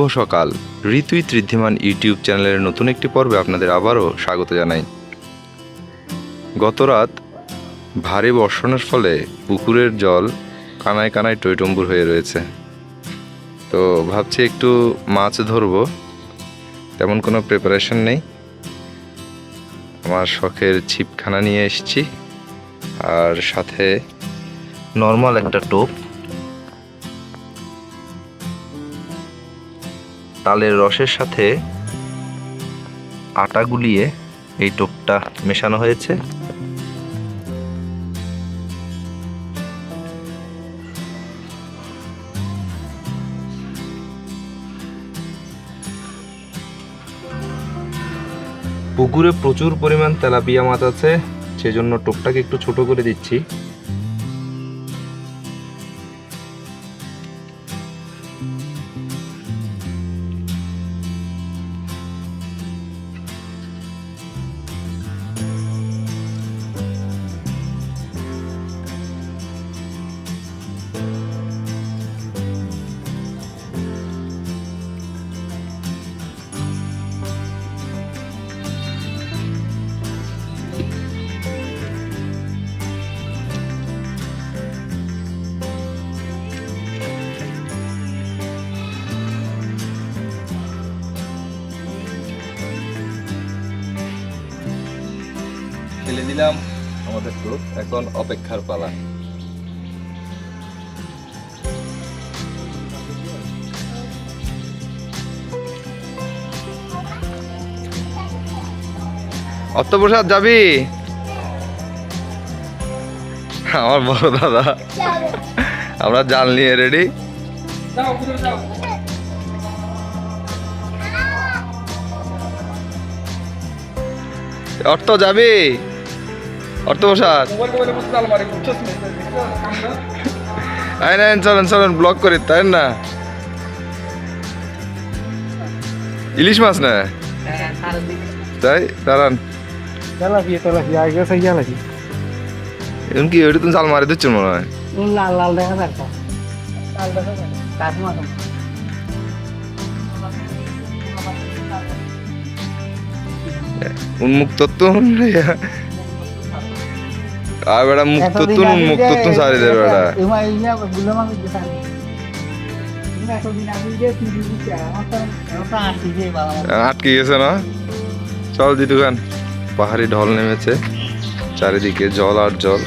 শুভ সকাল। ঋতুই ত্রিদ্ধিমান ইউটিউব চ্যানেলের নতুন একটি পর্বে আপনাদের আবারও স্বাগত জানাই। গত রাত ভারী বর্ষণের ফলে পুকুরের জল কানায় কানায় টইটম্বুর হয়ে রয়েছে। তো ভাবছি একটু মাছ ধরবো। তেমন কোনো প্রিপারেশন নেই। আমার শখের ছিপখানা নিয়ে এসেছি। আর সাথে নর্মাল একটা টোপ। তালের রসের সাথে আটা গুলিয়ে এই টোপটা মেশানো হয়েছে। পুকুরে প্রচুর পরিমাণ তেলাপিয়া মাছ আছে, সেজন্য টোপটাকে একটু ছোট করে দিচ্ছি। দিলাম আমাদের টোপ এখন অপেক্ষার পালা। অর্থপ্রসাদ যাবি? আমার বড় দাদা। আমরা জাল নিয়ে রেডি অর্থ যাবি? অর্থপ্রসাদ নেন চলেন চলেন ব্লক তাই না? ইলিশ মাছ না? তাই? দাঁড়ান। কি ওইটা তুমি জাল মারি দিচ্ছ মনে হয়? উন্মুক্ত তো আর বেটা মুক্ত তো উন্মুক্ত তো সারি দে বেটা। আটকে গেছে না চল দিদু খান পাহাড়ি ঢল নেমেছে চারিদিকে জল আর জল।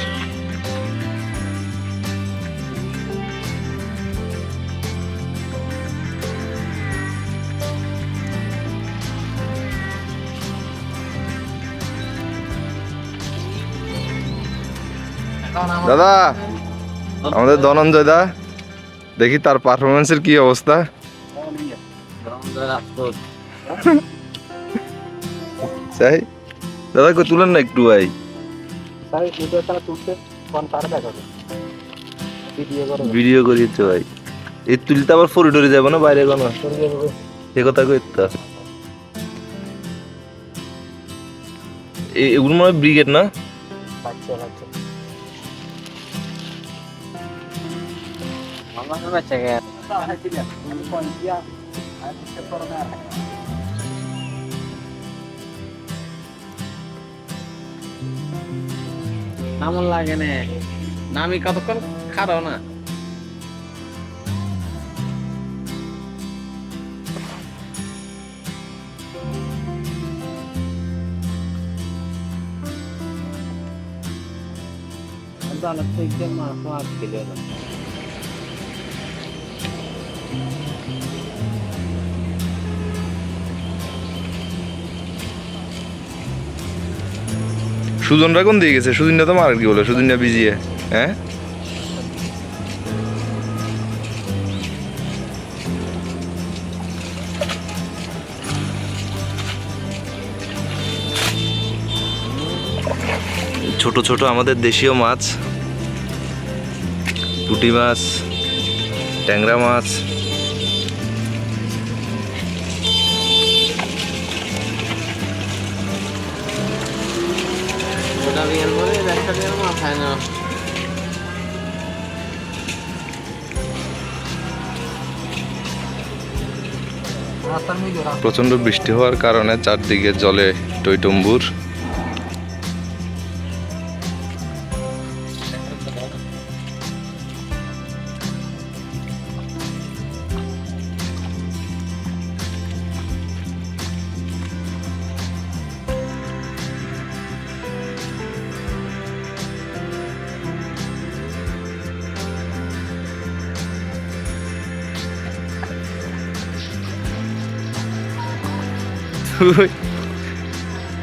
দাদা, আমাদের ধনঞ্জয় দা, দেখি তার পারফরমেন্সের কি অবস্থা। চাই দাদা কই তুলেন না একটু ভাই। ভিডিও করিয়েছে ভাই। এই তুলতে আবার ফোর ডরে যাব না বাইরে কোনো? এ কথা কইতা এগুলো মনে হয় ব্রিগেড না? বাচ্চা বাচ্চা আর না নামন লাগে নে নামি কতক্ষণ? খারো না। খেলে না। সুজনরা কোন দিয়ে গেছে? সুজনরা তো মার কি বলে সুজনরা বিজিয়ে। হ্যাঁ? ছোট ছোট আমাদের দেশীয় মাছ। পুঁটি মাছ, ট্যাংরা মাছ। প্রচণ্ড বৃষ্টি হওয়ার কারণে চারদিকে জলে টইটম্বুর।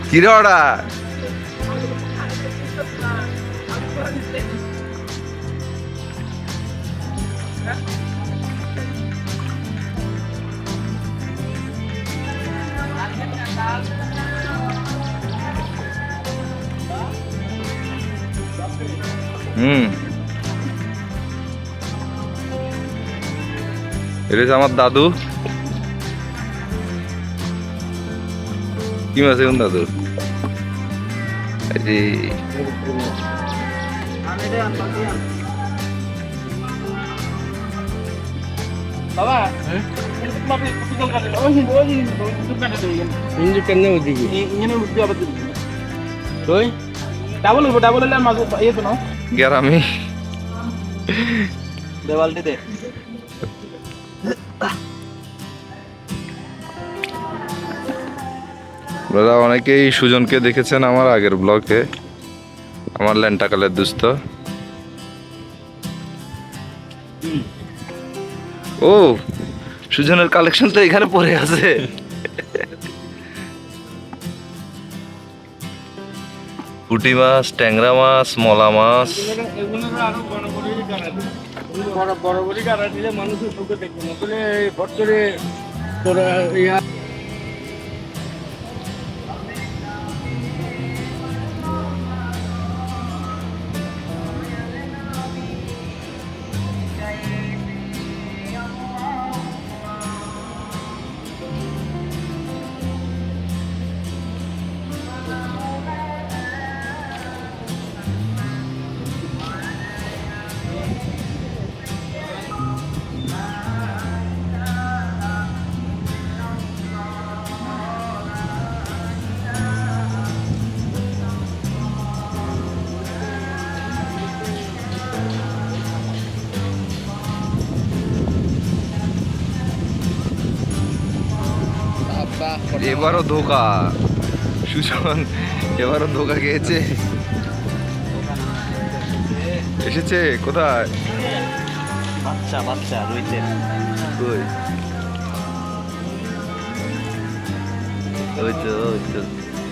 কিরে ওরা? হুম। এটা আমার দাদু। কি মাছ এখন দাদু এই যে বাবা ইঞ্জু কেন ওদিকে তুই ডাবল হইব ডাবল হলে মাছ ইয়ে তো নাও গ্রামে দেওয়ালটি আপনারা অনেকেই সুজনকে দেখেছেন আমার আগের ব্লগে আমার ল্যান্টাকালের দুস্থ ও সুজনের কালেকশন তো এখানে পড়ে আছে পুঁটি মাছ ট্যাংরা মাছ মলা মাছ বড় বড় মানুষের চোখে দেখবে তোরা ইয়া এবারও ধোকা। সুজন এবারও ধোকা খেয়েছে। এসেছে কোথায়? বাচ্চা বাচ্চা ওই তো ওই তো।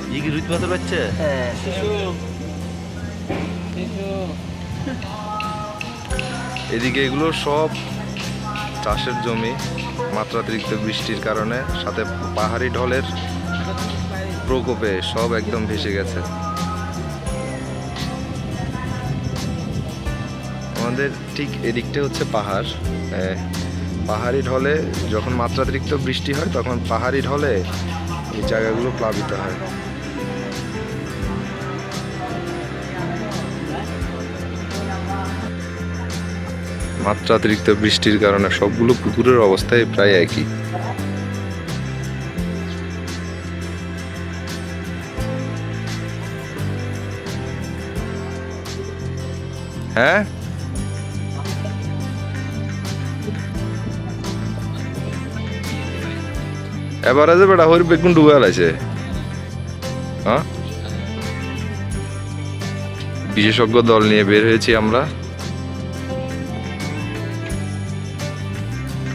কি রুইত বাচ্চা? শিশু। এদিকে এগুলো সব চাষের জমি মাত্রাতিরিক্ত বৃষ্টির কারণে, সাথে পাহাড়ি ঢলের প্রকোপে সব একদম ভেসে গেছে। আমাদের ঠিক এদিকটা হচ্ছে পাহাড়। পাহাড়ি ঢলে যখন মাত্রাতিরিক্ত বৃষ্টি হয়, তখন পাহাড়ি ঢলে এই জায়গাগুলো প্লাবিত হয়। মাত্রাতিরিক্ত বৃষ্টির কারণে সবগুলো পুকুরের অবস্থায় প্রায় একই। হ্যাঁ? এবারে যে বেটা হরি বেগুন ডুবে আছে। হ্যাঁ? বিশেষজ্ঞ দল নিয়ে বের হয়েছি আমরা।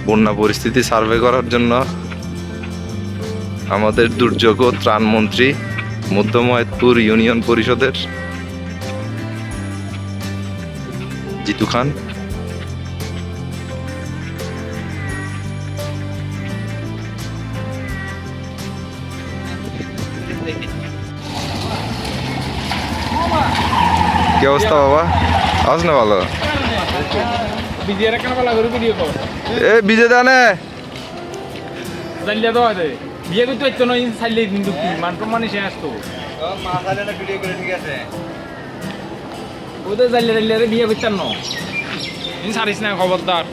বন্যা পরিস্থিতি সার্ভে করার জন্য আমাদের দুর্যোগ ও ত্রাণ মন্ত্রী মধ্যময়তপুর ইউনিয়ন পরিষদের জিতু খান। কি অবস্থা বাবা? আজ না ভালো? বিজয়ের কেন বলা করে এ বিজয় দানে জানলে তো আছে বিয়ে করতে হচ্ছে না চাইলে কিন্তু কি মান প্রমাণে সে আসতো ওদের জানলে জানলে বিয়ে করতেন না। ইন সারিস না খবরদার।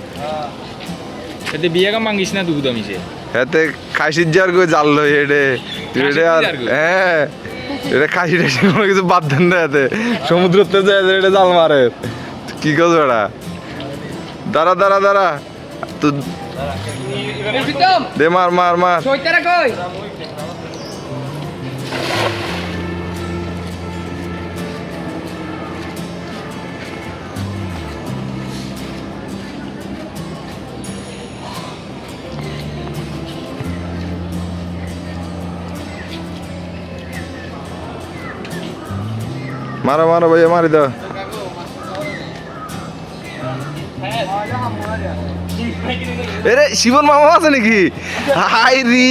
এতে বিয়ে কাম মাঙ্গিস না দুধ আমি সে এতে খাসির যার কই জাল লই এডে এডে আর? হ্যাঁ। এটা খাসি টাসি কোনো কিছু বাদ দেন না এতে। সমুদ্রতে যায় এটা জাল মারে। কি করছ এটা? দাঁড়া দাঁড়া দাঁড়া। প্রীতম দে মার মার মার। মারো মারো ভাইয়া মারি দাও। এরে, শিবন মামা আছে নাকি? হাই রি।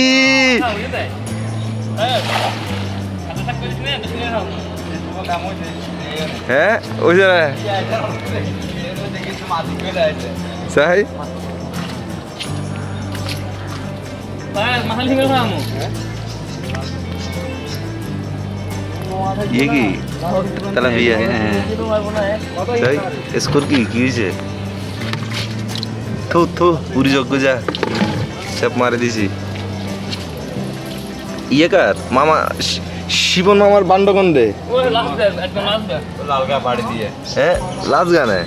হ্যাঁ ওই যে সাই। ये কি? তেলাপিয়া হ্যাঁ তাই স্কোর কি? কি হয়েছে? থো থো পুরি যজ্ঞ যা। চাপ মারে দিছি। ইয়ে কার? মামা শিবন মামার বান্ডগন্ডে লালগা হ্যাঁ লাজ গানে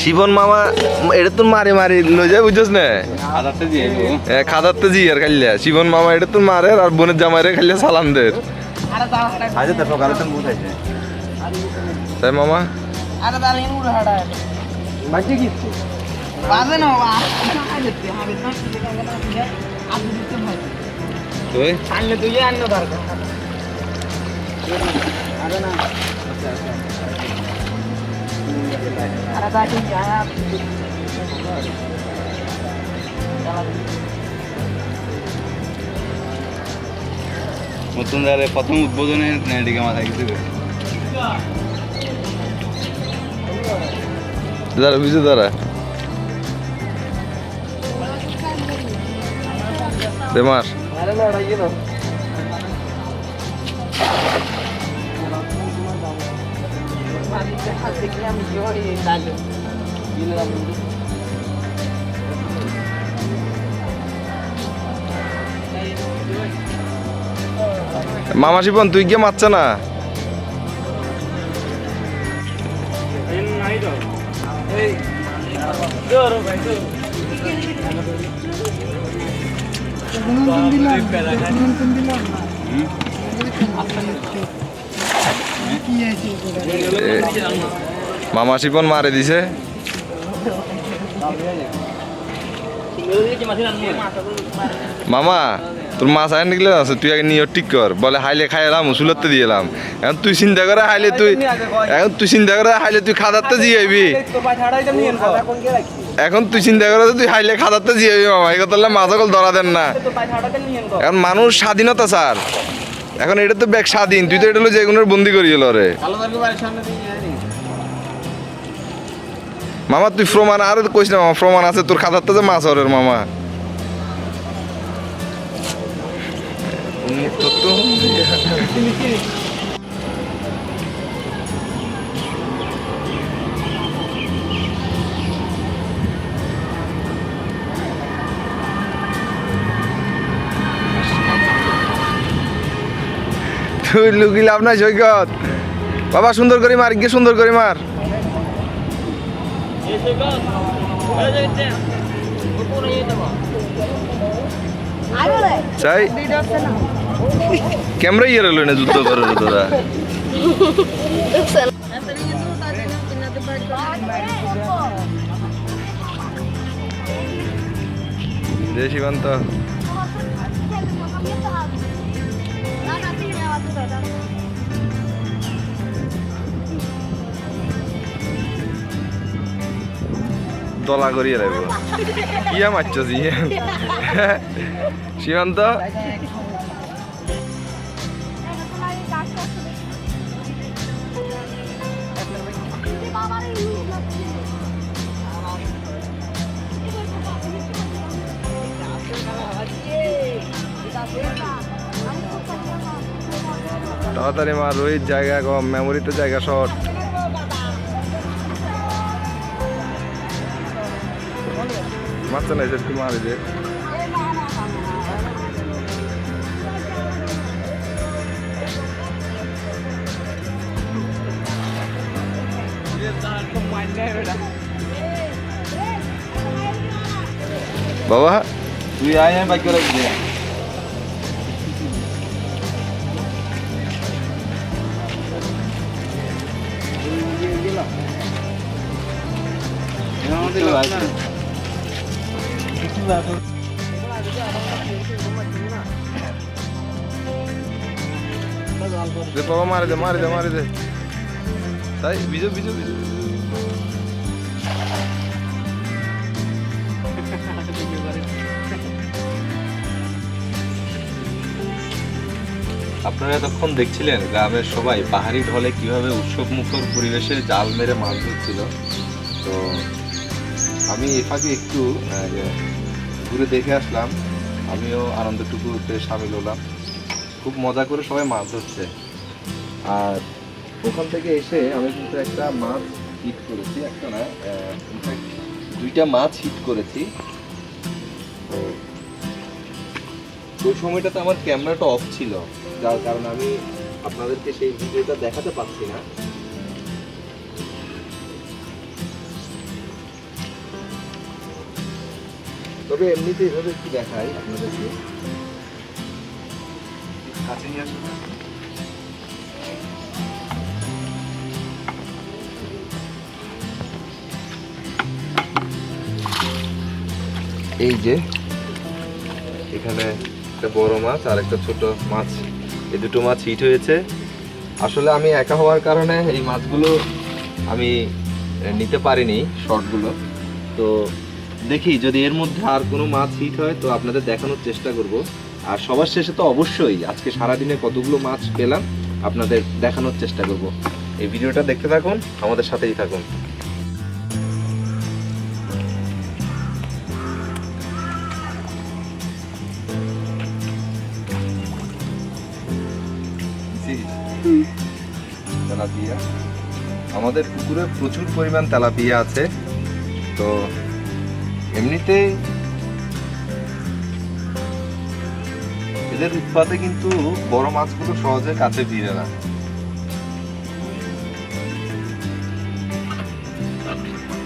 শিবন মামা এটা তো মারি মারি লই যায় বুঝছস না? এ খাদাতে জি আর খাইলে। শিবন মামা এটা তো মারে আর বোনের জামাইরে খাইলে সালাম দের। তাই মামা? আরে ইন উড়ে হাড়া বাজে কি? বাজে না বাবা তুই? আনলে তুই আন্ন দরকার আরে না। আরে যারে প্রথম উদ্বোধনে নেটিকে মাথায় কিছু দাঁড়া বুঝে দাঁড়া। মার। মামা শিবন তুই গিয়ে মারছ না? মামা শিবন মারে দিছে। মামা তোর মাছ আয় নিকলে আছে, তুই আগে নিয়ে ঠিক কর। বলে হাইলে খাইলাম দিয়ে এলাম। এখন তুই চিন্তা করে হাইলে তুই এখন তুই চিন্তা করে হাইলে তুই খাদাতে আইবি। এখন তুই চিন্তা করে তুই হাইলে খাদাতে আইবি মামা। এই কথা মাছ সকল ধরা দেন না। এখন মানুষ স্বাধীনতা, স্যার। এখন এটা তো ব্যাগ স্বাধীন। তুই তো এটা হলো যে যেগুলোর বন্দি করিয়েল রে মামা, তুই প্রমাণ আর কইস না মামা, প্রমাণ আছে তোর খাতাতে যে মাছ হরের মামা। উন্মুক্ত তো তুই লুকি লাভ নাই, সৈকত। বাবা, সুন্দর করে মার, গিয়ে সুন্দর করে মার। চাই ক্যামেরা ইয়ার রইল না যুদ্ধ করার দাদা যে সীমান্ত দলা করিয়ে রাখব ইয়া মারছস ইয়া সীমান্ত? তাড়াতাড়ি মার রোহিত জায়গা কম, মেমোরিতে জায়গা শর্ট। মাছ নাই একটু মারি দে বাবা তুই আয় আমি বাইক করে দিই দে বাবা, মারে দে মারে দে মারে দে। তাই বিজু বিজু বিজু আপনারা এতক্ষণ দেখছিলেন গ্রামের সবাই পাহাড়ি ঢলে কীভাবে উৎসব মুখর পরিবেশে জাল মেরে মাছ ধরছিল। তো আমি এ ফাঁকে একটু ঘুরে দেখে আসলাম। আমিও আনন্দটুকুতে সামিল হলাম। খুব মজা করে সবাই মাছ ধরছে। আর ওখান থেকে এসে আমি কিন্তু একটা মাছ হিট করেছি, একটা না দুইটা মাছ হিট করেছি। ওই সময়টাতে আমার ক্যামেরাটা অফ ছিল। যার কারণে আমি আপনাদেরকে সেই ভিডিওটা দেখাতে পারছি না। তবে এমনিতে এভাবে একটু দেখাই আপনাদেরকে। এই যে, এখানে একটা বড় মাছ আর একটা ছোট মাছ। এই দুটো মাছ হিট হয়েছে। আসলে আমি একা হওয়ার কারণে এই মাছগুলো আমি নিতে পারিনি শর্টগুলো তো দেখি যদি এর মধ্যে আর কোনো মাছ হিট হয়, তো আপনাদের দেখানোর চেষ্টা করব। আর সবার শেষে তো অবশ্যই আজকে সারাদিনে কতগুলো মাছ পেলাম, আপনাদের দেখানোর চেষ্টা করব। এই ভিডিওটা দেখতে থাকুন, আমাদের সাথেই থাকুন। তেলাপিয়া। আমাদের পুকুরে প্রচুর পরিমাণ তেলাপিয়া আছে, তো এমনিতেই এদের উৎপাদে কিন্তু বড় মাছগুলো সহজে কাছে ভিড়ে না।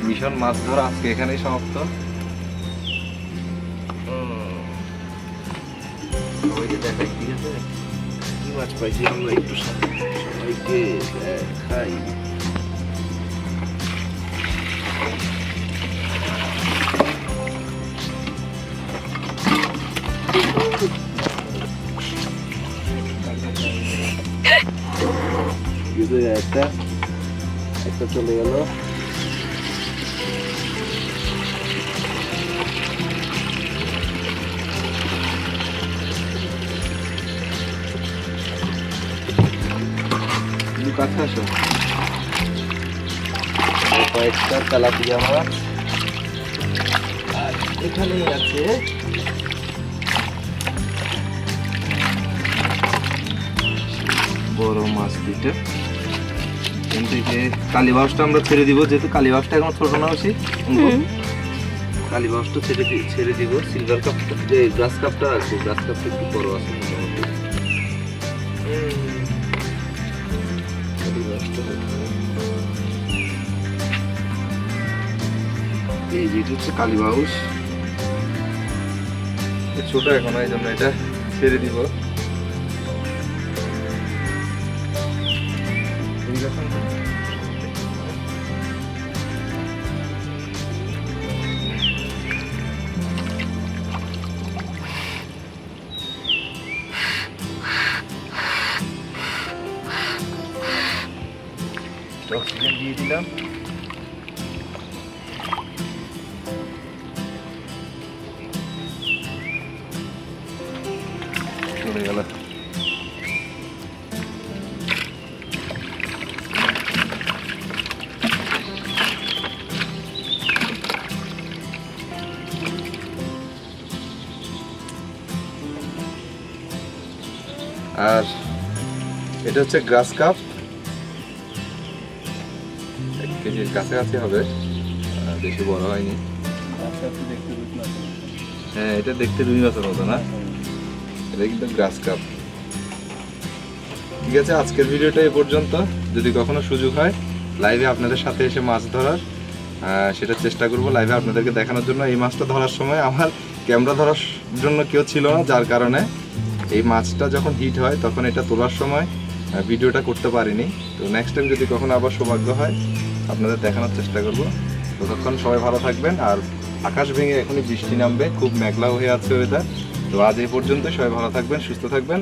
মিশন মাছ ধরা আজকে এখানেই সমাপ্ত। দেখাই, ঠিক আছে? কি মাছ পাইছি আমরা একটু সবাইকে দেখাই একটা একটা চলে গেল কাছে আসো কয়েকটা তেলাপিয়া মাছ আর এখানেই আছে বড় মাছ দুইটা এখান থেকে কালীবাসটা আমরা ছেড়ে দিব যেহেতু কালীবাসটা এখন ছোট না বেশি কালীবাসটা ছেড়ে দি- ছেড়ে দিব সিলভার কাপটা যে গ্রাস কাপটা আছে গ্রাস কাপটা একটু বড় আছে মোটামুটি। এই যেটা হচ্ছে কালীবাউস ছোট এখন এই জন্য এটা ছেড়ে দিব। অক্সিজেন দিয়ে দিলাম চলে গেল আর এটা হচ্ছে গ্রাস কাপ। কাছাকাছি হবে। বেশি বড় হয়নি। হ্যাঁ এটা দেখতে রুই মাছের মতো না? এটা কিন্তু গ্রাস কাপ। ঠিক আছে, আজকের ভিডিওটা এ পর্যন্ত। যদি কখনো সুযোগ হয় লাইভে আপনাদের সাথে এসে মাছ ধরার সেটা চেষ্টা করব লাইভে আপনাদেরকে দেখানোর জন্য। এই মাছটা ধরার সময় আমার ক্যামেরা ধরার জন্য কেউ ছিল না, যার কারণে এই মাছটা যখন হিট হয়, তখন এটা তোলার সময় ভিডিওটা করতে পারিনি। তো নেক্সট টাইম যদি কখনো আবার সৌভাগ্য হয় আপনাদের দেখানোর চেষ্টা করব। ততক্ষণ সবাই ভালো থাকবেন আর আকাশ ভেঙে এখনই বৃষ্টি নামবে, খুব মেঘলা হয়ে আছে ওয়েদার তো আজ এই পর্যন্ত সবাই ভালো থাকবেন, সুস্থ থাকবেন।